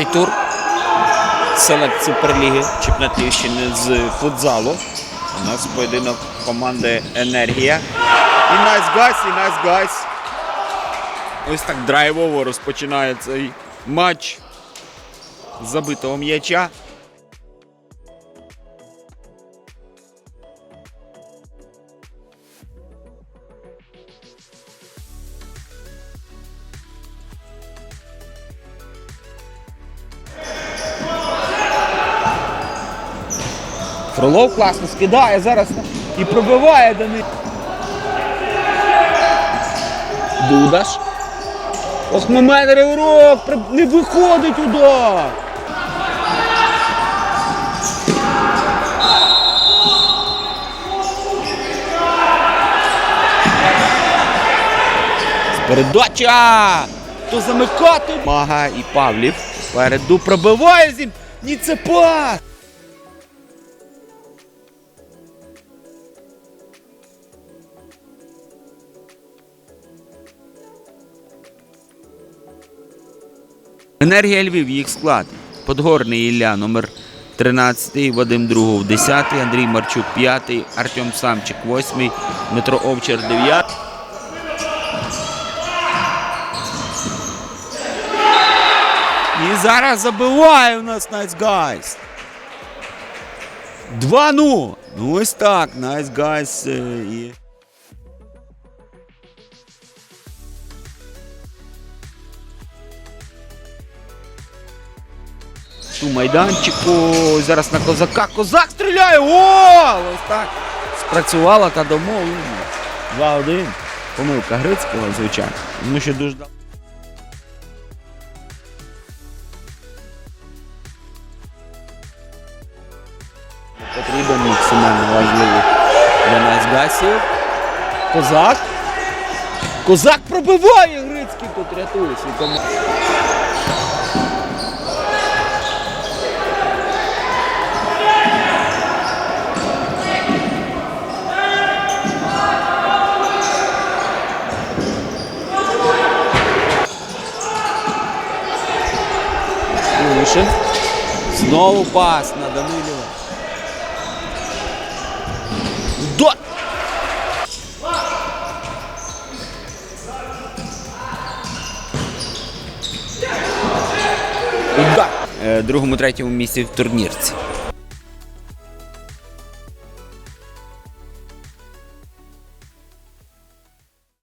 Четвертий тур селект Суперліги Чемпіонатівщини з футзалу. У нас поєдинок команди Енергія. І Найс Гайс, і Найс Гайс. Ось так драйвово розпочинає цей матч забитого м'яча. Фролов класно скидає зараз і пробиває до них. Дудаш. Ох, момент Реврок, при- не виходить удар. Передача! То замикати! Мага і Павлів. Переду пробиває зім. Ні, це пас! Енергія Львів, їх склад. Подгорний Ілля, номер 13, Вадим Другов, 10, Андрій Марчук, 5, Артем Самчик, 8, Дмитро Овчар, 9. І зараз забиває у нас Guys. 2-0. Ну ось так, Nice е, І... Ту майданчику. Зараз на козака. Козак стріляє! О! Ось так. Спрацювала та домовлення. 2-1. Помилка Грицького, звичайно. Тому що дуже Потрібен максимально важливий для нас гасів. Козак. Козак пробиває Грицький тут рятує свій команду. Лишин. Знову пас на Данилєва. До... Е, Другому, третьому місці в турнірці.